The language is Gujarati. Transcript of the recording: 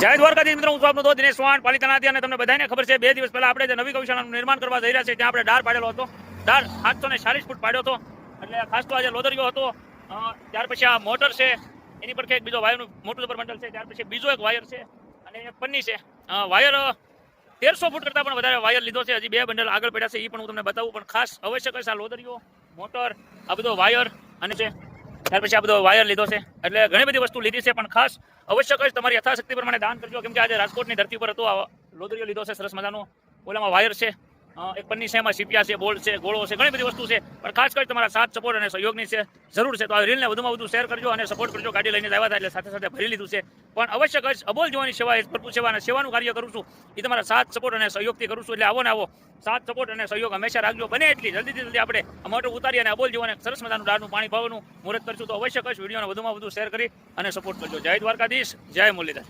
જય દ્વારકાધીશ મિત્રો, હું આપનો દિનેશ ચૌહાણ પાલિતાનાથી અને તમને બધાને ખબર છે, બે દિવસ પહેલા આપણે જે નવી ગૌશાળાનું નિર્માણ કરવા જઈ રહ્યા છે ત્યાં આપણે ડાર પાડેલો હતો. ડાર સાતસો ને ચાલીસ ફૂટ પાડ્યો હતો. એટલે ખાસ તો આજે લોદરિયો હતો. ત્યાર પછી આ મોટર છે, એની પર એક બીજો વાયરનું, મોટું જબર બંડલ છે, ત્યાર પછી બીજો એક વાયર છે, અને એક પન્ની છે. વાયર તેરસો ફૂટ કરતાં પણ વધારે વાયર લીધો છે, હજી બે બંડલ આગળ પડ્યા છે એ પણ હું તમને બતાવું, પણ ખાસ અવશ્ય કહીશ આ લોદરિયો, મોટર, આ બધો વાયર, અને છે ત્યાર પછી આ બધો વાયર લીધો છે. એટલે ઘણી બધી વસ્તુ લીધી છે, પણ ખાસ અવશ્ય કહીશ, તમારી યથાશક્તિ પ્રમાણે દાન કરજો. કેમ કે આજે રાજકોટની ધરતી પર હતો આ લોદરીઓ લીધો છે, સરસ મજાનો. ઓલામાં વાયર છે. એક પન્ની છે સીપિયા છે, બોલ છે, ગોળો છે, ઘણી બધી વસ્તુ છે. પણ ખાસ કરી તમારા સાથ સપોર્ટ અને સહયોગની છે, જરૂર છે. તો આ રીલને વધુમાં વધુ શેર કરજો અને સપોર્ટ કરજો. ગાડી લઈને આવ્યા હતા એટલે સાથે સાથે ભરી લીધું છે. પણ અવશ્ય કહીશ અબોલ જોવાની સેવા એ ભરપૂર સેવા અને સેવાનું કાર્ય કરું છું. એ તમારા સાથ સપોર્ટ અને સહયોગથી કરું છું. એટલે આવો ને આવો. સાથ સપોર્ટ અને સહયોગ હંમેશા રાખજો. બને એટલી. જલ્દીથી જલ્દી આપણે આ મોટર ઉતારી અને અબોલ જોવાને સરસ મજાનું દાળનું પાણી ભાવનું મુહૂર્ત કરશું. તો અવશ્ય કહીશ વિડીયોને વધુમાં વધુ શેર કરી અને સપોર્ટ કરજો. જય દ્વારકાધીશ. જય મુરલીધર.